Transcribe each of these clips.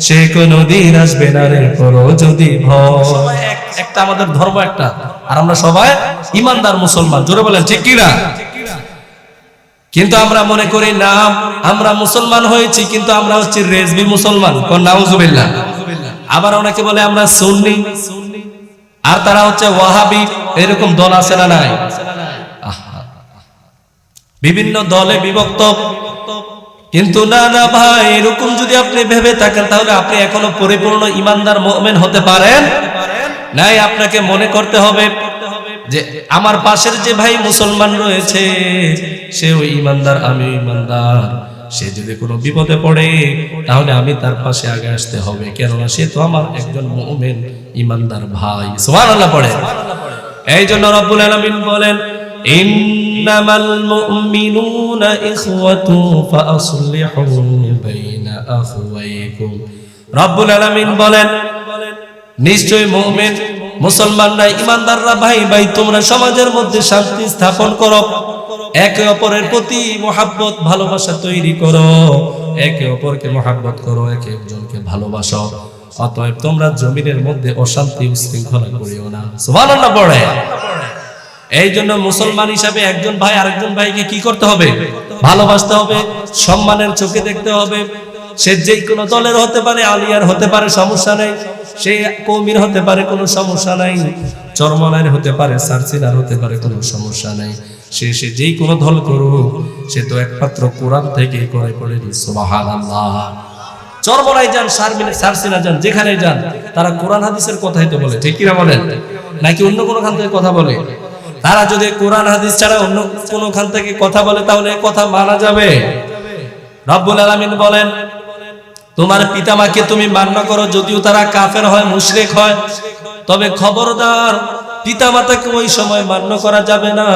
সে কোনো দিন আসবে না রে করো যদি একটা আমাদের ধর্ম একটা। আর আমরা সবাই ইমানদার মুসলমান। জোরে বলেন, ঠিক কিনা? কিন্তু আমরা মনে করি, না, আমরা মুসলমান হয়েছি, কিন্তু আমরা হচ্ছি রেজবি মুসলমান। নাউজুবিল্লাহ। আবার অনেকে বলে, আমরা সুন্নি। আর তারা হচ্ছে ওয়াহাবি। এরকম দল আছে না নাই? বিভিন্ন দলে বিভক্ত। কিন্তু না না ভাই, এরকম যদি আপনি ভেবে থাকেন, তাহলে আপনি এখনও পরিপূর্ণ ইমানদার মোমেন হতে পারেন। নাই, আপনাকে মনে করতে হবে যে আমার পাশের যে ভাই মুসলমান রয়েছে সে ওই ইমানদার, আমি ইমানদার। সে যদি কোনো বিপদে পড়ে, তাহলে আমি তার পাশে আগে আসতে হবে। কেননা সে তো আমার একজন মুমিন, ইমানদার ভাই। সুবহানাল্লাহ পড়ে। এই জন্য রব্বুল আলামিন বলেন ইন্নামাল মুমিনুনা ইখওয়াতু ফাআসলিহু বাইনা আখওয়াইকুম রব্বুল আলামিন বলেন নিশ্চয় মুমিন মুসলমানরা ইমানদাররা ভাই ভাই, তোমরা সমাজের মধ্যে শান্তি স্থাপন করো। একে অপরের প্রতি মোহাব্বত, ভালোবাসা তৈরি করো। একে অপরকে মোহাব্বত করো, একে একজনকে ভালোবাসো। অতএব তোমরা জমিনের মধ্যে অশান্তি উশৃঙ্খলা করিও না। সুবহানাল্লাহ এই জন্য মুসলমান হিসাবে একজন ভাই আরেকজন ভাইকে কি করতে হবে? ভালোবাসতে হবে, সম্মানের চোখে দেখতে হবে। সে যে কোনো দলের হতে পারে, আলিয়ার হতে পারে, সমস্যা নেই। সে কৌমির হতে পারে, কোনো সমস্যা নাই। চরমনার হতে পারে, সার্সিনার হতে পারে, কোনো সমস্যা নাই। সে সে যেই কোনো দল করুক, সে তো একমাত্র কোরআন থেকে করে পড়েনি সুবহানাল্লাহ। চরমনায় যান, সারমিনে, সারসিনা যান যেখানে যান, তারা কোরআন, হাদিসের কথাই তো বলে, ঠিক কিনা বলেন? নাকি অন্য কোনো খান থেকে কথা বলে? তারা যদি কোরআন, হাদিস ছাড়া অন্য কোনো খান থেকে কথা বলে, তাহলে কথা মানা যাবে। রব্বুল আলামিন বলেন, তোমার পিতামাকে তুমি মান্য করো, যদিও তারা কাফের হয়, মুশরিক হয়। তবে খবরদার পিতামাতাকে ওই সময় মান্য করা যাবে না।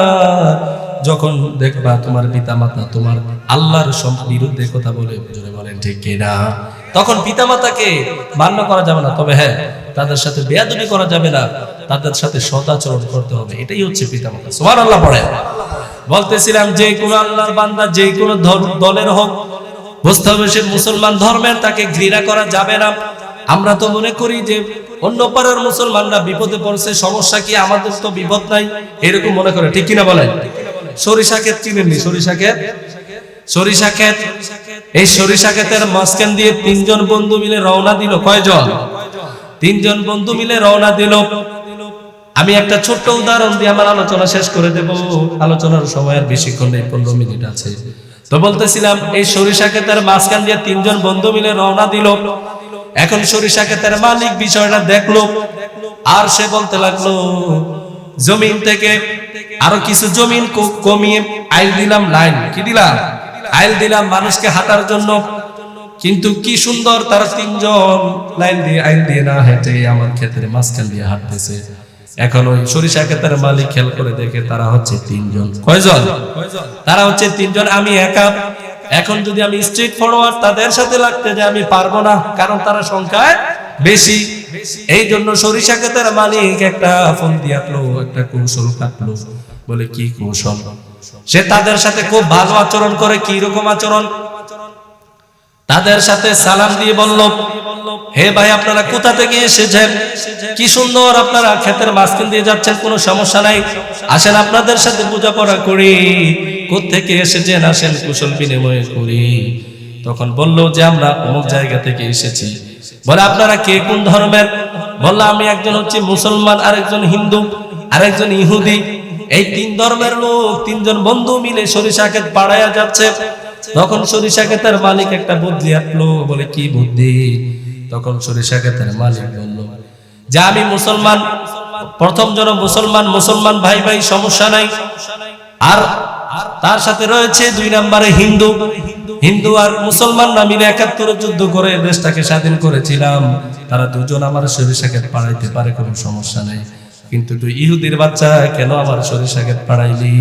যখন দেখবা তোমার পিতামাতা তোমার আল্লাহর বিরুদ্ধে কথা বলে বলেন ঠিক কিনা তখন পিতামাতাকে মান্য করা যাবে না। তবে হ্যাঁ তাদের সাথে বেয়াদবি করা যাবে না। তাদের সাথে সদাচরণ করতে হবে। এটাই হচ্ছে পিতামাতা সুবহানাল্লাহ পড়ে বলতেছিলাম, যে কোনো আল্লাহর বান্দা যে কোনো দলের হোক বুঝতে হবে সে মুসলমান ধর্মের তাকে ঘৃণা করা যাবে না। আমরা তো মনে করি যে অন্য পাড়ার মুসলমানরা বিপদে পড়ছে, সমস্যা কি? আমাদের তো বিপদ নাই। এরকম মনে করে, ঠিক কিনা বলেন? সরিষা ক্ষেত চিনেননি? সরিষা ক্ষেত? সরিষা ক্ষেত? এই সরিষা ক্ষেতের মাঝখান দিয়ে তিনজন বন্ধু মিলে রওনা দিল। কয়জন? তিনজন বন্ধু মিলে রওনা দিল। আমি একটা ছোট্ট উদাহরণ দিয়ে আমার আলোচনা শেষ করে দেব। আলোচনার সময় আর বেশিক্ষণ নেই, পনেরো মিনিট আছে। তো বলতেছিলাম, এই সরিষা ক্ষেতের মাঝখান দিয়ে তিনজন বন্ধু মিলে রওনা দিল। এখন সরিষা ক্ষেতের মালিক বিষয়টা দেখল আর সে বলতে লাগল, জমিন থেকে আরও কিছু জমিন কমিয়ে আইল দিলাম লাইন। কি দিলাম? আইল দিলাম মানুষকে হাঁটার জন্য। কিন্তু কি সুন্দর তারা তিনজন লাইন দিয়ে আইন দিয়ে না হেঁটে আমার ক্ষেত্রে মাঝখান দিয়ে হাঁটতেছে। এখন ওই সরিষা ক্ষেতের মালিক খেয়াল করে দেখে তারা হচ্ছে তিনজন। কয়জন? তারা হচ্ছে তিনজন, আমি একা। এখন যদি আমি স্ট্রিট ফরওয়ার্ড তাদের সাথে লাগতে যে আমি পারব না, কারণ তারা সংখ্যায় বেশি। এই জন্য সরিষা ক্ষেতের মালিক একটা ফোন দিয়ে একটা কৌশল কাটলো, বলে, কি কৌশল? সে তাদের সাথে খুব ভালো আচরণ করে কি রকম আচরণ? তাদের সাথে সালাম দিয়ে বলল, হে ভাই, আপনারা কোথা থেকে এসেছেন? কি সুন্দর আপনারা ক্ষেতের মাঝখান দিয়ে যাচ্ছেন, কোনো সমস্যা নাই। আসেন আপনাদের সাথে বোঝাপড়া করি। থেকে এসেছেন? আসেন কুশল বিনিময় করি। তখন বলল যে, আমরা অমুক জায়গা থেকে এসেছি। বলে, আপনারা কে? কোন ধর্মের? বলল, আমি একজন হচ্ছে মুসলমান, আরেকজন হিন্দু, আরেকজন ইহুদি। এই তিন ধর্মের লোক তিনজন বন্ধু মিলে সরিষা ক্ষেত পাড়ায়া যাচ্ছে। তখন সরিষা ক্ষেতের মালিক একটা বুদ্ধি আটলো বলে, কি বুদ্ধি? তখন সরিষা ক্ষেতের মালিক বলল, যে আমি মুসলমান, প্রথম জন মুসলমান মুসলমান ভাই ভাই, সমস্যা নাই। আর তার সাথে রয়েছে দুই নম্বরে হিন্দু। হিন্দু আর মুসলমানরা মিলে একাত্তরে যুদ্ধ করে দেশটাকে স্বাধীন করেছিলাম। তারা দুজন আমার সরিষাকে পাড়াইতে পারে, কোনো সমস্যা নেই। কিন্তু তুই ইহুদির বাচ্চা, কেন আমার সরিষাকে পাড়াইলি?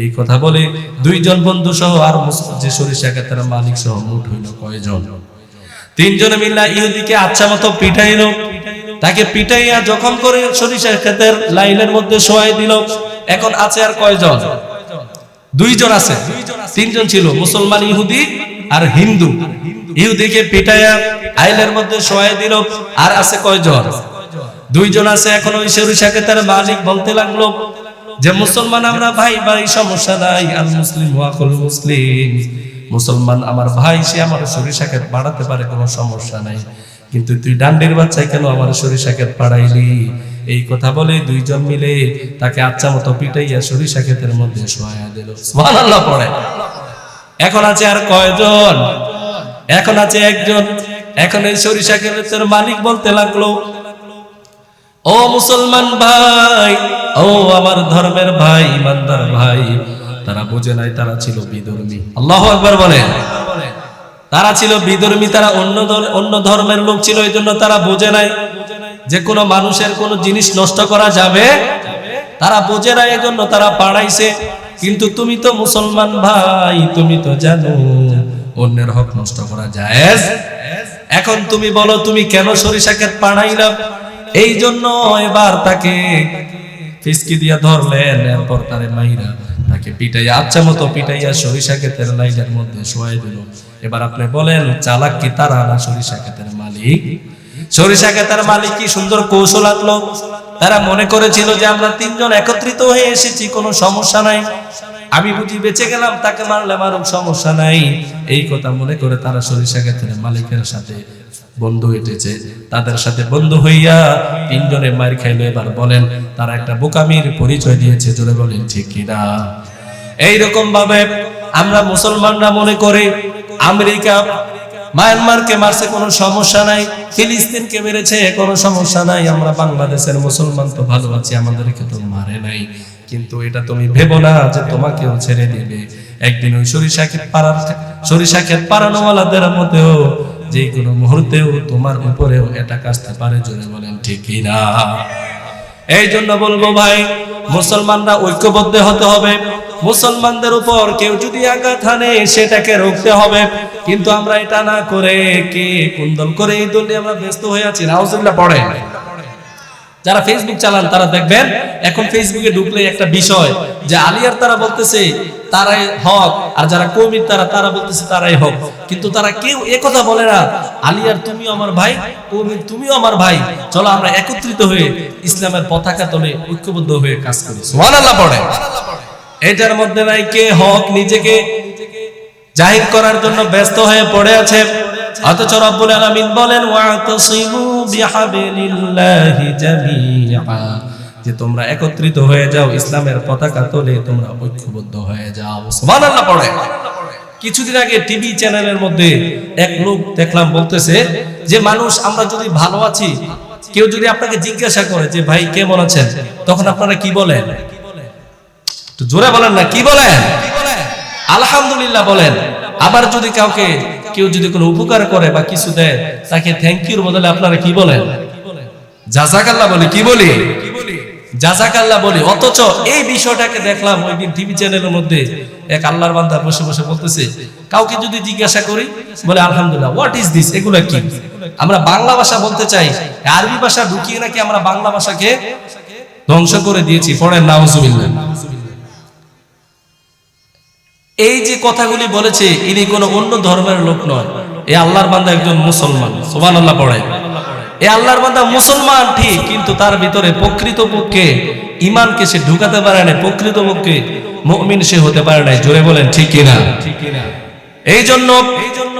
এই কথা বলে দুইজন বন্ধু সহ আর যে সরিষা ক্ষেতের মালিক সহ মুঠ হইল কয়জন? তিনজনে মিল্লা ইহুদিকে আচ্ছা মতো পিটাইল। তাকে পিটাইয়া জখম করে সরিষার ক্ষেতের লাইনের মধ্যে শোয়াই দিল। এখন আছে আর কয়জন? দুইজন আছে। তিনজন ছিল, মুসলমান, ইহুদি আর হিন্দু। ইহুদিকে পিটাইয়া আইলের মধ্যে শোয়াই দিল। আর আছে কয়জন? দুইজন আছে, এখন ওই সরিষা ক্ষেতের মালিক বলতে লাগল যে, মুসলমান আমরা ভাই ভাই, সমস্যা নাই আল মুসলিম ওয়াকুল মুসলিম। মুসলমান আমার ভাই, সে আমার সরিষা ক্ষেত বাড়াতে পারে, কোনো সমস্যা নাই। কিন্তু তুই ডান্ডির বাচ্চায় কেন আমার সরিষা ক্ষেত পাড়াইলি? এই কথা বলে দুইজন মিলে তাকে আচ্ছা মতো পিটাইয়া সরিষা ক্ষেতের মধ্যে শোয়া দিল। সুবহানাল্লাহ পড়ে। এখন আছে আর কয়জন? এখন আছে একজন। এখন এই সরিষা ক্ষেতের মালিক বলতে লাগল ও মুসলমান ভাই, ও আমার ধর্মের ভাই, ইমানদার ভাই, তারা বুঝে নাই তারা ছিল বিধর্মী। আল্লাহ একবার বলেন। তারা ছিল বিধর্মী, তারা অন্য অন্য ধর্মের লোক ছিল এই জন্য তারা বোঝে নাই যে কোনো মানুষের কোনো জিনিস নষ্ট করা যাবে। তারা বোঝে নাই এই জন্য তারা পাড়াইছে কিন্তু তুমি তো মুসলমান ভাই, তুমি তো জানো অন্যের হক নষ্ট করা যায় এখন তুমি বলো, তুমি কেন সরিষা ক্ষেত পাড়াইলাম এই জন্য এবার তাকে ফিসকি দিয়া ধরলেন, এরপর তারে মাইরা তাকে পিটাইয়া আচ্ছা মতো পিটাইয়া সরিষা ক্ষেতের লাইনের মধ্যে শোয়াই দিল। এবার আপনি বলেন, চালাক কি তারা না সরিষা ক্ষেতের মালিক? সরিষা ক্ষেতের মালিক কি সুন্দর কৌশল আঁকলো? তারা মনে করেছিল যে আমরা তিনজন একত্রিত হয়ে এসেছি, কোনো সমস্যা নাই। আমি বুঝি বেঁচে গেলাম, তাকে মারলে মারুক সমস্যা নাই। এই কথা মনে করে তারা সরিষা ক্ষেতের মালিকের সাথে বন্ধু এটেছে। তাদের সাথে বন্ধু হইয়া তিনজনে মার খাইলো। এবার বলেন, তারা একটা বোকামির পরিচয় দিয়েছে, জোরে বলেন, ঠিক কিনা এইরকম ভাবে আমরা মুসলমানরা মনে করি, আমেরিকা, মায়ানমারকে মারছে, কোনো সমস্যা নাই। ফিলিস্তিনকে মেরেছে, কোনো সমস্যা নাই। আমরা বাংলাদেশের মুসলমান তো ভালো আছি, আমাদেরকে তো মারে নাই। কিন্তু এটা তুমি ভেবো না যে তোমাকেও ছেড়ে দিবে। একদিন ওই সরিষা ক্ষেত পাড়ার সরিষা ক্ষেত পাড়ানোওয়ালাদের মধ্যেও যে কোনো মুহূর্তেও তোমার উপরেও এটা কাজতে পারে, জোরে বলেন ঠিকই না এই জন্য বলব ভাই, মুসলমানরা ঐক্যবদ্ধ হতে হবে। মুসলমানদের উপর কেউ যদি আঘাত হানে, সেটাকে রুখতে হবে। কিন্তু আমরা এটা না করে কে কুন্দল করে এই দল আমরা ব্যস্ত হয়ে আছি, নাউজুবিল্লাহ পড়ে। যারা ফেসবুক চালান, তারা দেখবেন, এখন ফেসবুকে ঢুকলে একটা বিষয় যে আলিয়ার তারা বলতেছে তারাই হক। আর যারা কৌমির তারা তারা বলতেছে তারাই হক। কিন্তু তারা কেউ এ কথা বলে না আলিয়ার তুমিও আমার ভাই কৌমির তুমিও আমার ভাই। চলো আমরা একত্রিত হয়ে ইসলামের পতাকা তলে ঐক্যবদ্ধ হয়ে কাজ করি। সুবহানাল্লাহ পড়ে। এটার মধ্যে নাই কে হক নিজেকে জাহির করার জন্য ব্যস্ত হয়ে পড়ে আছে। অথচ রব্বুল আলামিন বলেন ওয়াতাসিমু বিহাবিলিল্লাহি জামিআ। যে তোমরা একত্রিত হয়ে যাও ইসলামের পতাকা তোলে, তোমরা ঐক্যবদ্ধ হয়ে যাও। সুবহানাল্লাহ পড়ে। কিছুদিন আগে টিভি চ্যানেলের মধ্যে এক লোক দেখলাম বলতেছে যে, মানুষ, আমরা যদি ভালো আছি, কেউ যদি আপনাকে জিজ্ঞাসা করে যে, ভাই কেমন আছেন? তখন আপনারা কি বলেন? জোরে বলেন না, কি বলেন? আলহামদুলিল্লাহ বলেন। আবার যদি কাউকে, কেউ যদি কোনো উপকার করে বা কিছু দেয়, তাকে থ্যাংক ইউর বদলে আপনারা কি বলেন? জাজাকাল্লাহ বলি, কি বলি? জাজাকাল্লাহ বলি, অথচ এই বিষয়টাকে দেখলাম ওই দিন টিভি চ্যানেলের মধ্যে এক আল্লাহর বান্দা বসে বসে বলতেছে, কাউকে যদি জিজ্ঞাসা করি, বলে, আলহামদুলিল্লাহ হোয়াট ইজ দিস এগুলা কি? আমরা বাংলা ভাষা বলতে চাই, আরবি ভাষা ঢুকিয়ে নাকি আমরা বাংলা ভাষাকে ধ্বংস করে দিয়েছি? পড়েন, নাউজুবিল্লাহ। এই যে কথাগুলি বলেছে, ইনি কোনো অন্য ধর্মের লোক নয় এই আল্লাহর বান্দা একজন মুসলমান সোমান আল্লাহ পড়ে এই আল্লাহর বান্দা মুসলমান ঠিক কিন্তু তার ভিতরে প্রকৃত পক্ষে ইমানকে সে ঢুকাতে পারে না প্রকৃত পক্ষে মুমিন সে হতে পারে না জোরে বলেন ঠিক কিনা? এই জন্য এই জন্য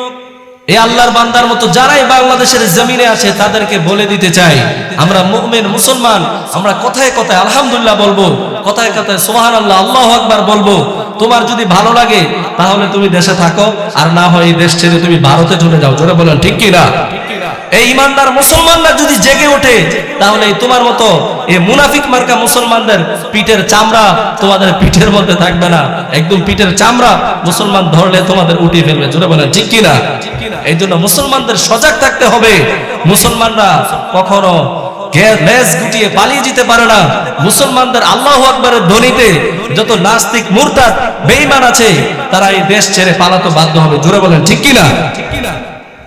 এই আল্লাহর বান্দার মতো যারাই বাংলাদেশের জমিনে আছে তাদেরকে বলে দিতে চাই আমরা মুমিন মুসলমান আমরা কথায় কথায় আলহামদুলিল্লাহ বলব কথায় কথায় সুবহান আল্লাহ আল্লাহ আকবার বলব তোমার যদি ভালো লাগে তাহলে তুমি দেশে থাকো আর না হয় এই দেশ ছেড়ে তুমি ভারতে চলে যাও। জোরে বলেন ঠিক কি না এই ইমানদার মুসলমানরা যদি জেগে ওঠে, তাহলে তোমার মতো এই মুনাফিক মার্কা মুসলমানদের পিঠের চামড়া তোমাদের পিঠের মধ্যে থাকবে না। একদম পিঠের চামড়া মুসলমান ধরলে তোমাদের উঠিয়ে ফেলবে। জোরে বলেন, ঠিক কিনা? এই জন্য মুসলমানদের সজাগ থাকতে হবে। মুসলমানরা কখনো লেজ গুটিয়ে পালিয়ে যেতে পারে না। মুসলমানদের আল্লাহ আকবরের ধ্বনিতে যত নাস্তিক মুরতাদ, বেঈমান আছে, তারা এই দেশ ছেড়ে পালাতে বাধ্য হবে। জোরে বলেন, ঠিক কিনা?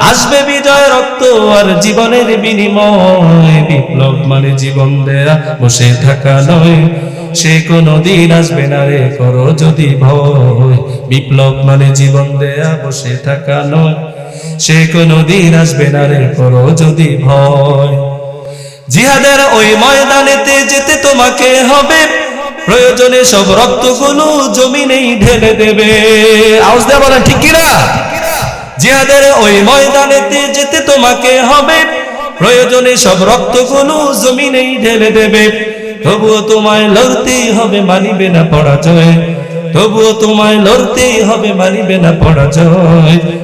আসবে বিজয় রক্ত আর জীবনের বিনিময়। বিপ্লব মানে জীবন দেয়া, বসে থাকা নয়। সে কোনো দিন আসবে না রে, করো যদি ভয়। বিপ্লব মানে জীবন দেয়া, বসে থাকা নয়। সে কোনো দিন আসবে না রে, করো যদি ভয়। জিহাদের ওই ময়দানেতে যেতে তোমাকে হবে। প্রয়োজনে সব রক্তগুলো জমিনেই ঢেলে দেবে। আওয়াজ দেওয়া ঠিক কিনা? জিহাদের ওই ময়দানেতে যেতে তোমাকে হবে। প্রয়োজনে সব রক্তগুলো জমিনেই ঢেলে দেবে। তবুও তোমায় লড়তেই হবে মানিবে না পরাজয়। তবুও তোমায় লড়তেই হবে মানিবে না পরাজয়।